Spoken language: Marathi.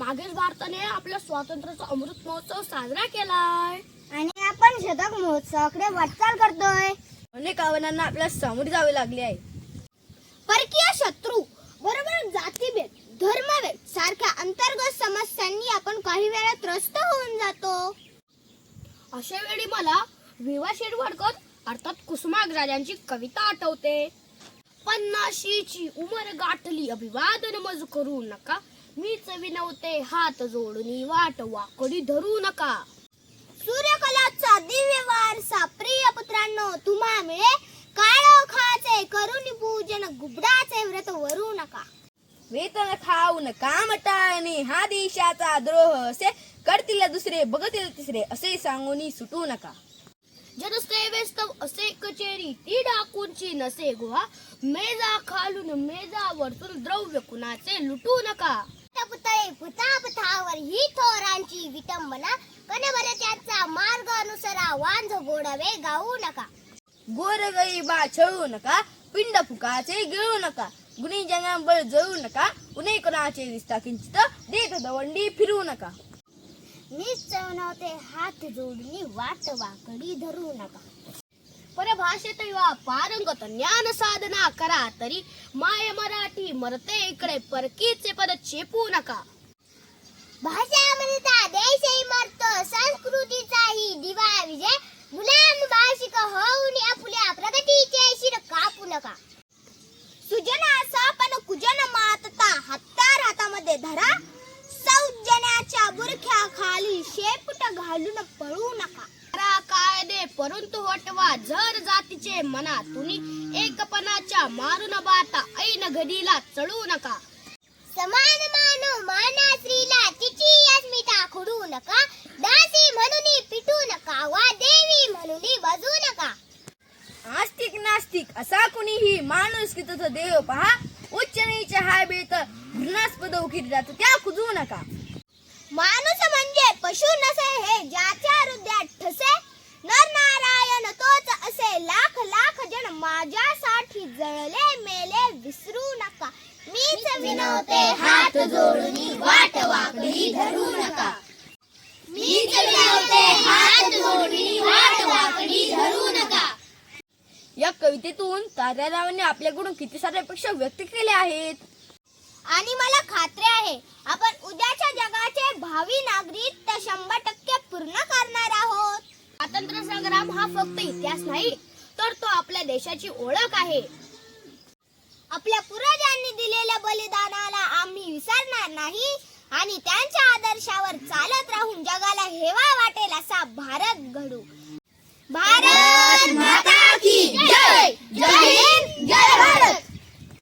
मागेच भारताने आपल्या स्वातंत्र्याचा अमृत महोत्सव साजरा केलाय. आणि आपण शतक महोत्सवाकडे वाटचाल करतोय. अनेक आव्हानांना आपल्याला सामोरे जावे लागले आहे. परकीय शत्रू बरोबर जातीभेद धर्मभेद सारख्या अंतर्गत समस्यांनी आपण काही वेळा त्रस्त होऊन जातो. अशा वेळी मला विवा शिरवाडकर अर्थात कुसुमाग्रजांची कविता आठवते. पन्नाशीची उमर गाठली अभिवादन मज करू नका. मीच विनवते हात जोडणी वाट वाकडी धरू नका. सूर्यकलाचा दिव्य वारसा प्रिय पुत्रांनो तुम्हा मिळे काळोखाचे करुणी पूजन गुबडाचे व्रत वरू नका. वेतन खाऊन काम टाळणे हा देशाचा द्रोह असे करतील दुसरे बघतील तिसरे असे सांगून सुटू नका. जनसेवेस्तव असे कचेरी ती डाकूंची नसे गुहा. मेजा खालून मेजा वरतून द्रव्य कुणाचे लुटू नका. पुतळे पुतापथावर ही थोरांची विटंबना. कणभर त्याचा मार्ग अनुसरा वांझ गोडवे गाऊ नका. गोरगई बा छळू नका पिंड फुकाचे गिळू नका. गुणी बळ जळू नका उन्हे कोणाचे दिसता किंचित देत दवंडी फिरू नका. मीच चवनवते हात जोडणी वाट वाकडी धरू नका. परभाषेत वा पारंगत ज्ञान साधना करा तरी माय मराठी मरते इकडे परकीचे पद चेपू नका. भाषा म्हणता देशही मरतो संस्कृतीचाही दिवा विजय. गुलाम भाषिक होऊन आपल्या प्रगतीचे शिर कापू नका. सुजना सापन कुजन मातता हत्तार हातामध्ये धरा. सौजन्याच्या बुरख्या खाली शेपट घालून पळू नका. कायदे परंतु वटवा जर जातीचे मना मनातून एकपणाच्या मारून बाता ऐन घडीला चढू नका. समान मानव नास्तिक. असा कुणीही माणूस की तसं देव पहा उच्च नीच हाय बेत घृणास्पद उखीत जातो त्या कुजू नका. माणूस म्हणजे पशु नसे हे ज्याच्या हृदयात ठसे. नर नारायण तोच असे लाख लाख जण माझ्यासाठी जळले मेले विसरू नका. मीच विनवते हात जोडून वाट वाकडी धरू नका. मीच विनवते हात जोडून वाट या कवितेतून तात्यारावांनी आपल्याकडून किती साऱ्या अपेक्षा व्यक्त केल्या आहेत? आणि मला खात्री आहे आपण उद्याच्या जगाचे भावी नागरिक तर शंभर टक्के पूर्ण करणार आहोत. स्वातंत्र्य संग्राम हा फक्त इतिहास नाही तर तो आपल्या देशाची ओळख आहे. आपल्या पूर्वजांनी दिलेल्या बलिदानाला आम्ही विसरणार नाही आणि त्यांच्या आदर्शावर चालत राहून जगाला हेवा वाटेल असा भारत घडू.